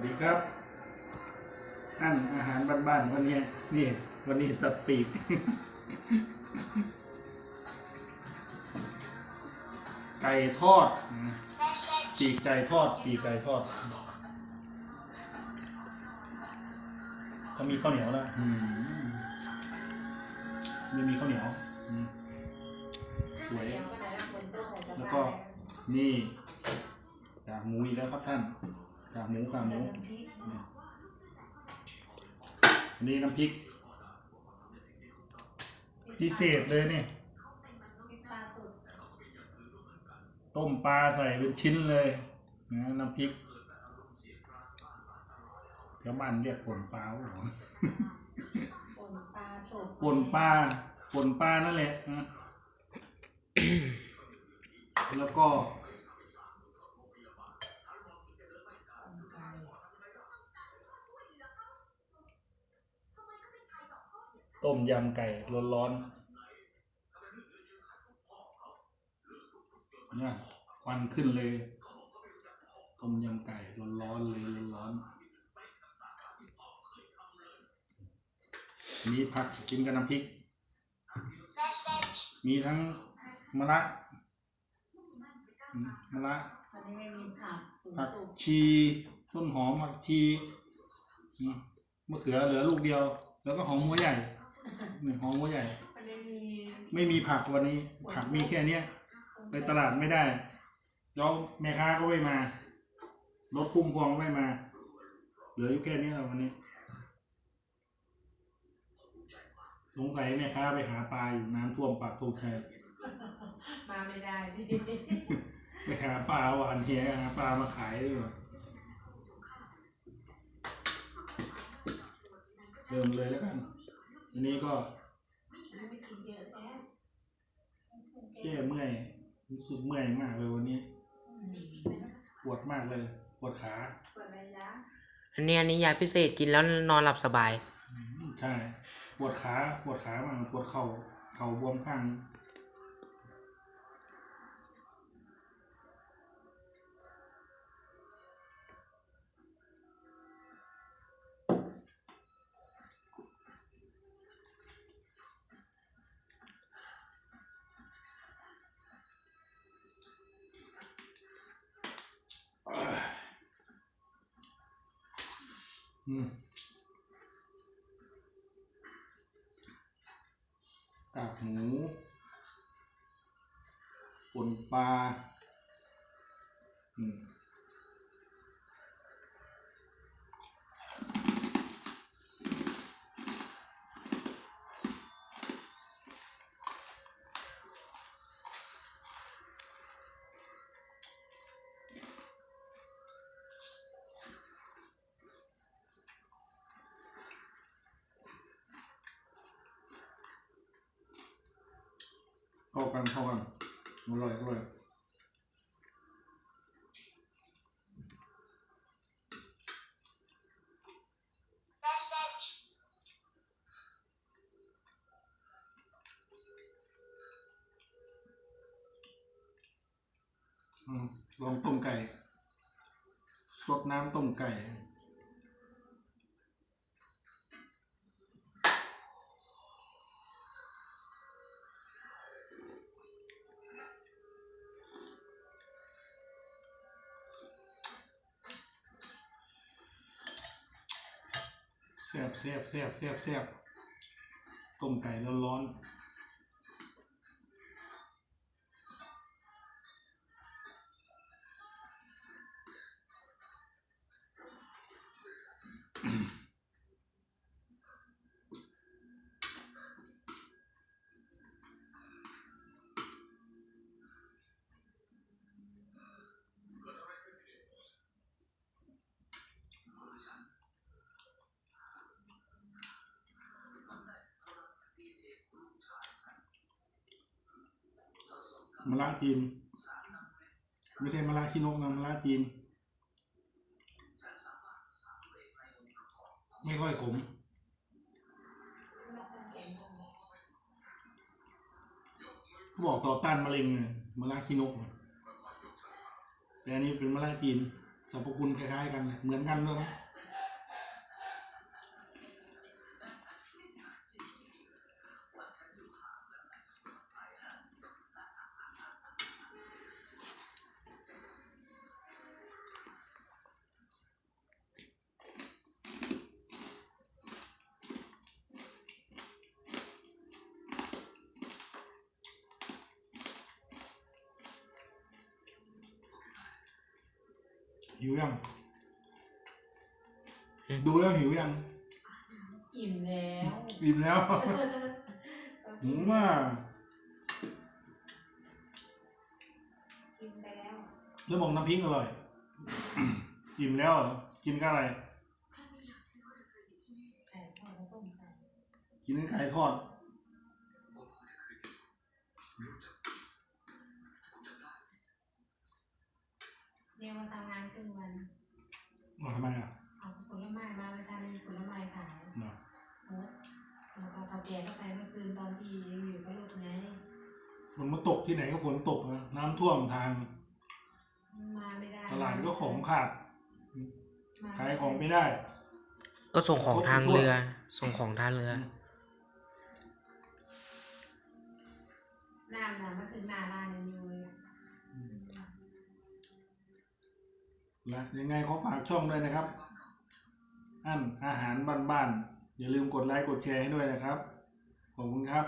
วัสดีครับอันอาหารบ้านๆวันนี้นี่ วันนี้สัตว์ปีก ไก่ทอด ปีกไก่ทอด ปีกไก่ทอดจะมีข้าวเหนียวนะอืมไม่มีข้าวเหนียว สวย แล้วก็นี่หมูอีกแล้วครับท่าน กากหมูกากหมูอันนี่น้ำพริก พิเศษเลยนี่ ต้มปลาใส่เป็นชิ้นเลยนะน้ำพริกแถวบ้านเรียกป่นปลาโอ้โหป่นปลาตกป่นปลาป่นปลานั่นแหละนะแล้วก็ ต้มยำไก่ร้อนๆเนี่ยควันขึ้นเลย ต้มยำไก่ร้อนๆเลยร้อนๆมีผักกินกับน้ำพริก มีทั้งมะระอืมมะระตอนนี้ไม่มีผักฝนผักตกชีต้นหอมผักชีอืมมะเขือเหลือลูกเดียว แล้วก็หอมหัวใหญ่ นี่หอมหัวใหญ่ มันไม่มีไม่มีผักวันนี้ ผักมีแค่เนี้ยไปตลาดไม่ได้แล้วแม่ค้าก็ไม่มารถพุ่มพวงไม่มา เหลืออยู่แค่นี้แล้ววันนี้ สงสัยแม่ค้าไปหาปลาอยู่น้ำท่วมปากทงชัยมาไม่ได้ไปหาปลาหวานเฮียหาปลามาขายด้วยเริ่มเลยแล้วกัน อันนี้ก็ไม่กินเยอะแล้วแก้เมื่อยรู้สึกเมื่อยมากเลยวันนี้ ปวดมากเลย ปวดขาปวดอะไรนะอันนี้อันนี้ยาพิเศษกินแล้วนอนหลับสบายอืมใช่ ปวดขา ปวดขามาก ปวดเข่า เข่าบวมข้าง กากหมูป่นปลา อืม เข้ากันเข้ากันอร่อยอร่อยอืมลองต้มไก่ สดน้ำต้มไก่ แซ่บแซ่บแซ่บแซ่บแซ่บต้มไก่ร้อนร้อน มะระจีน ไม่ใช่มะระชินกนะมะระจีน ไม่ค่อยขมเขาบอกต่อต้านมะเร็งมะระชินกน่แต่อันนี้เป็นมะระจีนสรรพคุณคล้ายๆกันเลยเหมือนกันด้วยนะ หิวยังอืมดูแล้วหิวยังอิ่มแล้วอิ่มแล้วหิวมากกินแล้วแล้วบอกน้ำพริกอร่อยอิ่มแล้วเหรอกินกับอะไรไก่ทอดแล้วต้มไก่กินกับไก่ทอด เดี๋ยวมาทำงานครึ่งวันอ๋อทำไมอะเอาผลไม้มาเลยทานผลไม้ขายเนาะโอ้แล้วก็เอาแก่เข้าไปเมื่อคืนตอนที่ยังอยู่กับลูกไงฝนมาตกที่ไหนก็ฝนตกนะน้ำท่วมทาง มาไม่ได้ตลาดก็ของขาดมขายของไม่ได้ ก็ส่งของทางเรือ ส่งของทางเรือน้ำน่ะมาถึงหน้าร้านยั นะยังไงขอฝากช่องด้วยนะครับ อันอาหารบ้านๆอย่าลืมกดไลค์กดแชร์ให้ด้วยนะครับ ขอบคุณครับ